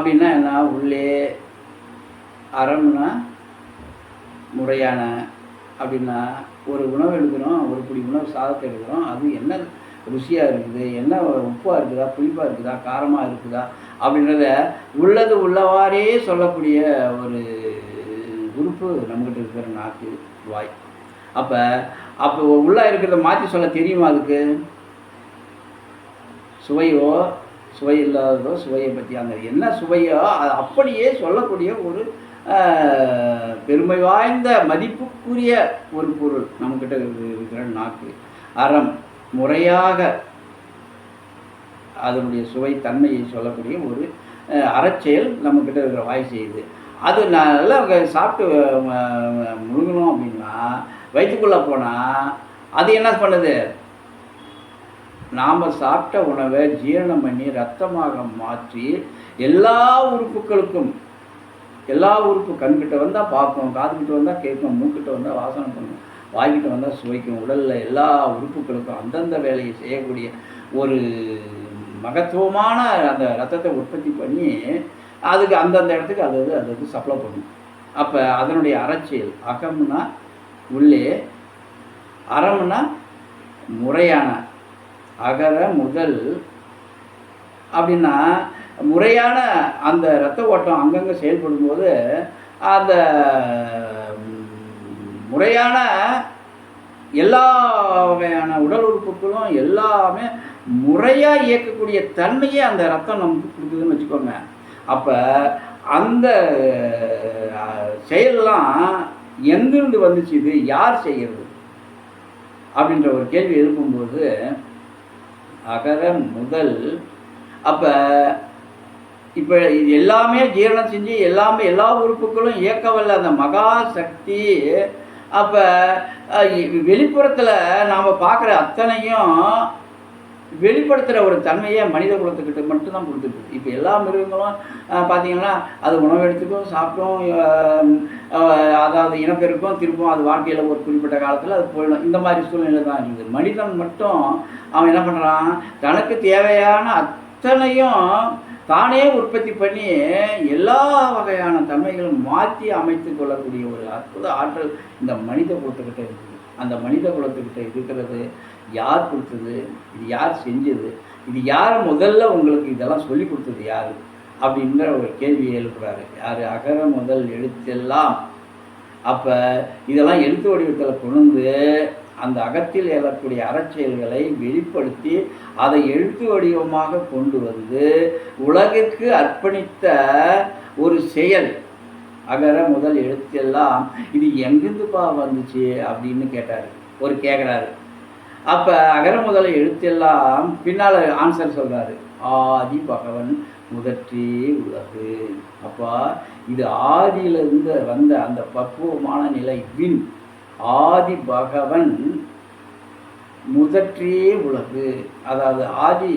அப்படின்னா என்ன? உள்ளே அறம்னா முறையான அப்படின்னா ஒரு உணவு எடுக்கிறோம் ஒரு பிடி உணவு சாதத்தை எடுக்கிறோம். அது என்ன ருசியாக இருக்குது? என்ன உப்பாக இருக்குதா? புளிப்பாக இருக்குதா? காரமாக இருக்குதா? அப்படின்றத உள்ளது உள்ளவாறே சொல்லக்கூடிய ஒரு உறுப்பு நம்மகிட்ட இருக்கிற நாக்கு வாய். அப்போ அப்போ உள்ளே இருக்கிறத மாற்றி சொல்ல தெரியுமா அதுக்கு? சுவையோ சுவை இல்லாததோ சுவையை பற்றி அந்த என்ன சுவையோ அது அப்படியே சொல்லக்கூடிய ஒரு பெருமை வாய்ந்த மதிப்புக்குரிய ஒரு பொருள் நம்மக்கிட்ட இருக்கிற நாக்கு. அறம் முறையாக அதனுடைய சுவை தன்மையை சொல்லக்கூடிய ஒரு அறச்செயல் நம்மக்கிட்ட இருக்கிற வாய் செய்யுது. அது நல்லா அவங்க சாப்பிட்டு முழுங்கணும் அப்படின்னா வயிற்றுக்குள்ளே போனால் அது என்ன பண்ணுது? நாம் சாப்பிட்ட உணவை ஜீரணம் பண்ணி ரத்தமாக மாற்றி எல்லா உறுப்புகளுக்கும் எல்லா உறுப்பு கண்கிட்ட வந்தால் பார்க்கும் காதுகிட்ட வந்தால் கேட்கும் மூக்கிட்ட வந்தால் வாசனை பண்ணும் வாய்கிட்ட வந்தால் சுவைக்கும் உடலில் எல்லா உறுப்புகளுக்கும் அந்தந்த வேலையை செய்யக்கூடிய ஒரு மகத்துவமான அந்த ரத்தத்தை உற்பத்தி பண்ணி அதுக்கு அந்தந்த இடத்துக்கு அது அது அது சப்ளை பண்ணும். அப்போ அதனுடைய அறச்செயல் அகம்னா உள்ளே அறம்னா முறையான அகர முதல் அப்படின்னா முறையான அந்த இரத்த ஓட்டம் அங்கங்கே செயல்படும் போது அந்த முறையான எல்லா வகையான உடல் உறுப்புகளும் எல்லாமே முறையாக இயக்கக்கூடிய தன்மையே அந்த ரத்தம் நமக்கு கொடுக்குதுன்னு வச்சுக்கோங்க. அப்போ அந்த செயலெலாம் செயல்லாம் எங்கிருந்து வந்துச்சு இது? யார் செய்கிறது அப்படின்ற ஒரு கேள்வி எழுப்பும்போது அகர முதல். அப்போ இப்போ இது எல்லாமே ஜீரணம் செஞ்சு எல்லாமே எல்லா உறுப்புகளும் இயக்கவில்லை அந்த மகா சக்தி. அப்போ வெளிப்புறத்தில் நாம் பார்க்குற அத்தனையும் வெளிப்படுத்துகிற ஒரு தன்மையை மனித குலத்துக்கிட்ட மட்டும்தான் கொடுத்துருக்கு. இப்போ எல்லா மிருகங்களும் பார்த்தீங்கன்னா அது உணவு எடுத்துக்கும் சாப்பிட்டும் அதாவது இனப்பெருக்கும் திருப்பும் அது வாழ்க்கையில் ஒரு குறிப்பிட்ட காலத்தில் அது போயிடும். இந்த மாதிரி சூழ்நிலை தான் இருக்குது. மனிதன் மட்டும் அவன் என்ன பண்ணுறான் தனக்கு தேவையான அத்தனையும் தானே உற்பத்தி பண்ணி எல்லா வகையான தன்மைகளும் மாற்றி அமைத்து கொள்ளக்கூடிய ஒரு அற்புத ஆற்றல் இந்த மனித குலத்துக்கிட்ட இருக்குது. அந்த மனித குலத்துக்கிட்ட இருக்கிறது யார் கொடுத்தது இது யார் செஞ்சது இது யார் முதல்ல உங்களுக்கு இதெல்லாம் சொல்லி கொடுத்தது யார்? அப்படின்ற ஒரு கேள்வியை எழுப்புறாரு. யார்? அகர முதல் எழுத்தெல்லாம். அப்போ இதெல்லாம் எழுத்து வடிவத்தில் கொண்டு வந்து அந்த அகத்தில் எழக்கூடிய அறச்செயல்களை வெளிப்படுத்தி அதை எழுத்து வடிவமாக கொண்டு வந்து உலகிற்கு அர்ப்பணித்த ஒரு செயல். அகர முதல் எழுத்தெல்லாம் இது எங்கிருந்துப்பா வந்துச்சு அப்படின்னு கேட்டார். ஒரு கேட்குறாரு அப்போ அகர முதல் எழுத்தெல்லாம் பின்னால் ஆன்சர் சொல்கிறாரு ஆதி பகவன் முதற்றே உலகு. அப்பா இது ஆதியிலிருந்து வந்த அந்த பக்குவமான நிலை வின். ஆதி பகவன் முதற்றே உலகு. அதாவது ஆதி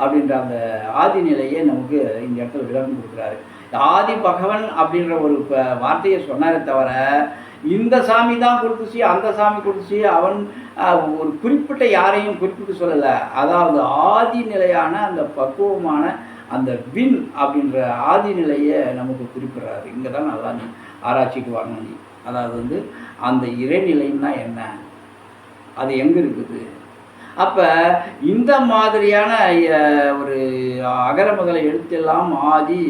அப்படின்ற அந்த ஆதி நிலையை நமக்கு இந்த இடத்துல விளக்கம் கொடுக்குறாரு. ஆதி பகவன் அப்படின்ற ஒரு வார்த்தையை சொன்னாரே தவிர இந்த சாமி தான் கொடுத்துச்சு அந்த சாமி கொடுத்துச்சு அவன் ஒரு குறிப்பிட்ட யாரையும் குறிப்பிட்டு சொல்லலை. அதாவது ஆதி நிலையான அந்த பக்குவமான அந்த வின் அப்படின்ற ஆதி நிலையை நமக்கு குறிப்பிடுறாரு. இங்கே தான் நல்லா நீ ஆராய்ச்சிக்கு வரணும் நீ. அதாவது வந்து அந்த இறைநிலைன்னா என்ன? அது எங்கே இருக்குது? அப்போ இந்த மாதிரியான ஒரு அகர எடுத்து எழுத்தெல்லாம் ஆதி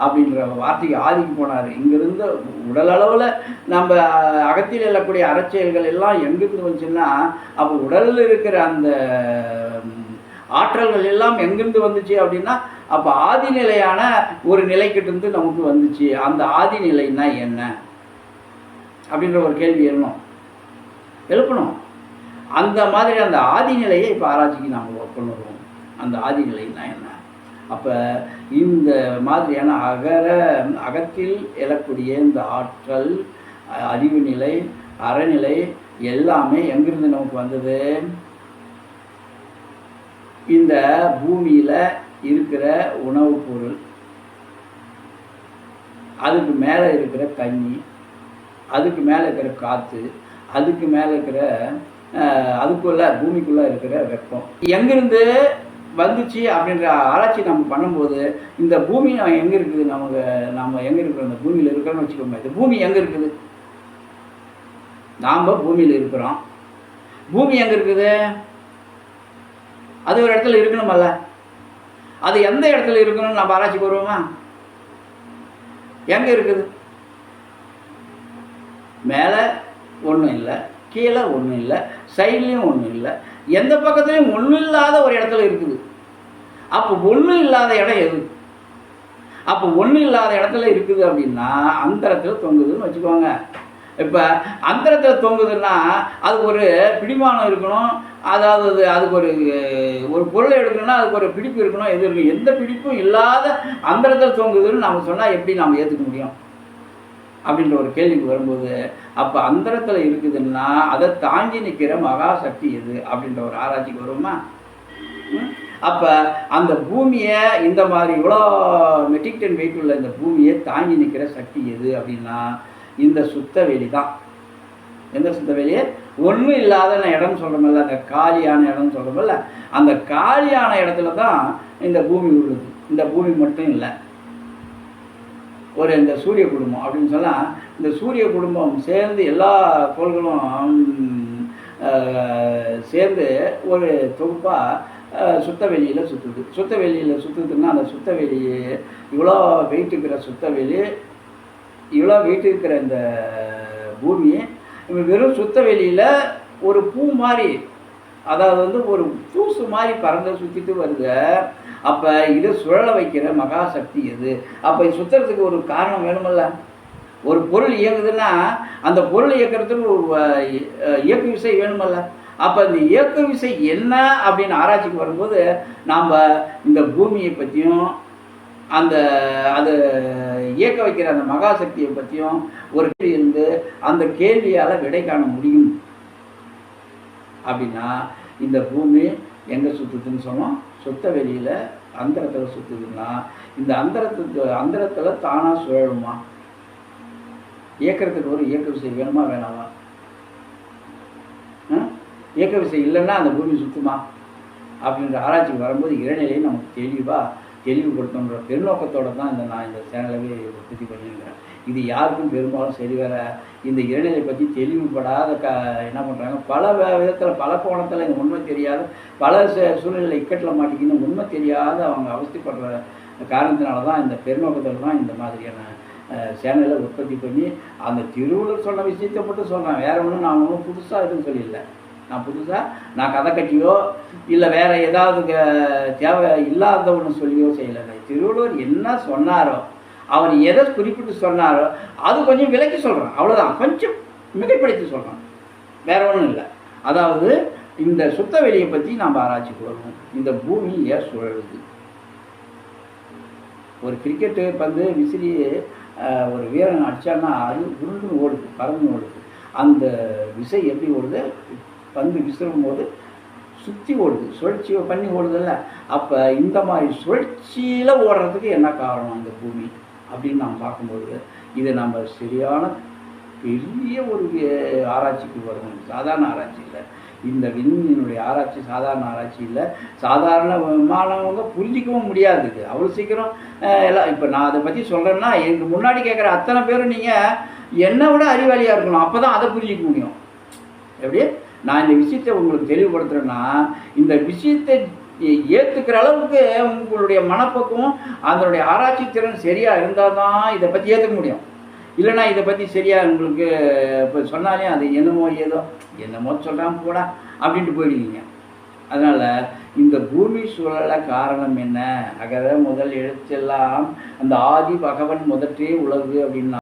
அப்படின்ற வார்த்தைக்கு ஆதிக்கு போனார். இங்கிருந்து உடலளவில் நம்ம அகத்தில் எழக்கூடிய அறச்செயல்கள் எல்லாம் எங்கிருந்து வந்துச்சுன்னா அப்போ உடலில் இருக்கிற அந்த ஆற்றல்கள் எல்லாம் எங்கிருந்து வந்துச்சு அப்படின்னா அப்போ ஆதிநிலையான ஒரு நிலைக்கிட்ட இருந்து நமக்கு வந்துச்சு. அந்த ஆதிநிலைன்னா என்ன? அப்படின்ற ஒரு கேள்வி எழுணும் எழுப்பணும். அந்த மாதிரி அந்த ஆதிநிலையை இப்போ ஆராய்ச்சிக்கு நாம் கொண்டு வருவோம் அந்த ஆதிநிலைன்னா என்ன? அப்போ இந்த மாதிரியான அகர அகத்தில் எழக்கூடிய இந்த ஆற்றல் அறிவு நிலை அறநிலை எல்லாமே எங்கிருந்து நமக்கு வந்தது? இந்த பூமியில் இருக்கிற உணவுப் பொருள் அதுக்கு மேலே இருக்கிற தண்ணி அதுக்கு மேலே இருக்கிற காற்று அதுக்கு மேலே இருக்கிற அதுக்குள்ளே அதுக்குள்ள பூமிக்குள்ளே இருக்கிற வெப்பம். எங்கிருந்து வந்துச்சு அப்படின்ற ஆராய்ச்சி நம்ம பண்ணும்போது இந்த பூமி எங்கே இருக்குது? நமக்கு நம்ம எங்கே இருக்கிறோம்? இந்த பூமியில் இருக்கிறோம்னு வச்சுக்கோங்க இந்த பூமி எங்கே இருக்குது? நாம் பூமியில் இருக்கிறோம். பூமி எங்கே இருக்குது? அது ஒரு இடத்துல இருக்கணுமல்ல. அது எந்த இடத்துல இருக்கணும்னு நம்ம ஆராய்ச்சி வருவோமா எங்கே இருக்குது? மேலே ஒன்றும் இல்லை கீழே ஒன்றும் இல்லை சைட்லேயும் ஒன்றும் இல்லை எந்த பக்கத்துலையும் ஒன்றும் இல்லாத ஒரு இடத்துல இருக்குது. அப்போ ஒன்றும் இல்லாத இடம் எது? அப்போ ஒன்றும் இல்லாத இடத்துல இருக்குது அப்படின்னா அந்தரத்தில் தொங்குதுன்னு வச்சுக்கோங்க. இப்போ அந்தரத்தில் தொங்குதுன்னா அது ஒரு பிடிமானம் இருக்கணும். அதாவது அது அதுக்கு ஒரு ஒரு பொருளை எடுக்கணும்னா அதுக்கு ஒரு பிடிப்பு இருக்கணும். எது இருக்கணும் எந்த பிடிப்பும் இல்லாத அந்தரத்தில் தொங்குதுன்னு நம்ம சொன்னால் எப்படி நாம் ஏற்றுக்க முடியும்? அப்படின்ற ஒரு கேள்விக்கு வரும்போது அப்போ அந்தரத்தில் இருக்குதுன்னா அதை தாங்கி நிற்கிற மகாசக்தி எது? அப்படின்ற ஒரு ஆராய்ச்சிக்கு வருமா அப்போ அந்த பூமியை இந்த மாதிரி இவ்வளோ மெட்ரிக் டன் வெயிட் உள்ள இந்த பூமியை தாங்கி நிற்கிற சக்தி எது அப்படின்னா இந்த சுத்த வெளி தான். எந்த சுத்த வெளியே ஒன்றும் இல்லாத நான் இடம் சொல்கிறோமில்ல அந்த காலியான இடம் சொல்கிறோமில்ல அந்த காலியான இடத்துல தான் இந்த பூமி உள்ளது. இந்த பூமி மட்டும் இல்லை. ஒரு இந்த சூரிய குடும்பம் அப்படின்னு சொன்னால் இந்த சூரிய குடும்பம் சேர்ந்து எல்லா கோள்களும் சேர்ந்து ஒரு தொகுப்பாக சுத்த வெளியில் சுற்றுது சுத்த வெளியில் சுற்றுதுன்னா அந்த சுத்த வெளியே இவ்வளோ வெயிட் இருக்கிற சுத்த வெளி இவ்வளோ வெயிட் இருக்கிற இந்த பூமி வெறும் சுத்த வெளியில் ஒரு பூ மாதிரி அதாவது வந்து ஒரு தூசு மாதிரி பறந்து சுற்றிட்டு வருது அப்போ இதை சுழல வைக்கிற மகாசக்தி எது? அப்போ இது சுற்றுறதுக்கு ஒரு காரணம் வேணுமல்ல? ஒரு பொருள் இயங்குதுன்னா அந்த பொருள் இயக்கிறதுக்கு ஒரு இயக்கு விசை வேணுமல்ல? அப்போ இந்த இயக்கு விசை என்ன அப்படின்னு ஆராய்ச்சிக்கு வரும்போது நாம் இந்த பூமியை பற்றியும் அந்த அது இயக்க வைக்கிற அந்த மகாசக்தியை பற்றியும் ஒரு கேள்வி இருந்து அந்த கேள்வியால் விடை காண முடியும். அப்படின்னா இந்த பூமி எங்கே சுற்றுதுன்னு சொன்னோம். சுத்த வெளியில் அந்தரத்தில் சுற்றுதுன்னா இந்த அந்தரத்துக்கு அந்தரத்தில் தானாக சுழலுமா? இயக்கிறதுக்கு ஒரு இயக்க விசை வேணுமா வேணாமா? இயக்க விசை இல்லைன்னா அந்த பூமி சுற்றுமா அப்படின்ற ஆராய்ச்சிக்கு வரும்போது இறைநிலையை நமக்கு தெளிவாக தெளிவுபடுத்தணுன்ற பெருநோக்கத்தோடு தான் இந்த நான் இந்த சேனலவே உற்பத்தி பண்ணியிருக்கிறேன். இது யாருக்கும் பெரும்பாலும் சரி வர இந்த இறைநிலை பற்றி தெளிவுபடாத க என்ன பண்ணுறாங்க பல விதத்தில் பல கோணத்தில் இந்த உண்மை தெரியாத. பல சூழ்நிலை இக்கட்டில் மாட்டிக்கின்னு உண்மை தெரியாத அவங்க அவஸ்திப்படுற காரணத்தினால தான் இந்த பெருநோக்கத்தில் தான் இந்த மாதிரியான சேனலை உற்பத்தி பண்ணி அந்த திருவள்ளுவர் சொன்ன விஷயத்தை மட்டும் சொல்கிறேன் வேறு ஒன்றும் நான் ஒன்றும் புதுசாக எதுவும் சொல்லியில்லை நான் புதுசாக நான் கதை கட்டியோ இல்லை வேற ஏதாவது தேவை இல்லாத ஒன்று சொல்லியோ செய்யலை திருவள்ளுவர் என்ன சொன்னாரோ அவர் எதை குறிப்பிட்டு சொன்னாரோ அது கொஞ்சம் விலக்கி சொல்கிறேன் அவ்வளோதான் கொஞ்சம் மிகைப்படுத்தி சொல்கிறேன் வேற ஒன்றும் இல்லை. அதாவது இந்த சுத்த வெளியை பற்றி நாம் ஆராய்ச்சி கொள்ளணும் இந்த பூமி ஏன் சுழலுது? ஒரு கிரிக்கெட்டு பந்து விசிறி ஒரு வீரன் அடிச்சான்னா அது உருண்டு ஓடுது பறந்து ஓடுது. அந்த விசை எப்படி ஓடுது? வந்து விசிறும் போது சுற்றி ஓடுது. சுழற்சி பண்ணி ஓடுதில்ல. அப்போ இந்த மாதிரி சுழற்சியில் ஓடுறதுக்கு என்ன காரணம் அந்த பூமி அப்படின்னு நாம் பார்க்கும்போது இதை நம்ம சரியான பெரிய ஒரு ஆராய்ச்சிக்கு வரணும் சாதாரண ஆராய்ச்சி இல்லை. இந்த விண்ணினுடைய ஆராய்ச்சி சாதாரண ஆராய்ச்சி இல்லை. சாதாரண மாணவங்க புரிஞ்சிக்கவும் முடியாது. இது அவ்வளோ சீக்கிரம் எல்லாம் இப்போ நான் அதை பற்றி சொல்கிறேன்னா எனக்கு முன்னாடி கேட்குற அத்தனை பேரும் நீங்கள் என்னை விட அறிவாளியாக இருக்கணும். அப்போ தான் அதை புரிஞ்சிக்க முடியும். எப்படி? நான் இந்த விஷயத்தை உங்களுக்கு தெளிவுபடுத்துகிறேன்னா இந்த விஷயத்தை ஏற்றுக்கிற அளவுக்கு உங்களுடைய மனப்பக்குவம் அதனுடைய ஆராய்ச்சி திறன் சரியாக இருந்தால் தான் இதை பற்றி ஏற்றுக்க முடியும். இல்லைன்னா இதை பற்றி சரியாக உங்களுக்கு இப்போ சொன்னாலே அது என்னமோ ஏதோ என்னமோ சொல்கிறான் போடா அப்படின்ட்டு போயிடுவீங்க. அதனால் இந்த பூமி சூழல காரணம் என்ன? அகர முதல் எழுத்தெல்லாம் அந்த ஆதி பகவன் முதற்றே உலகு அப்படின்னா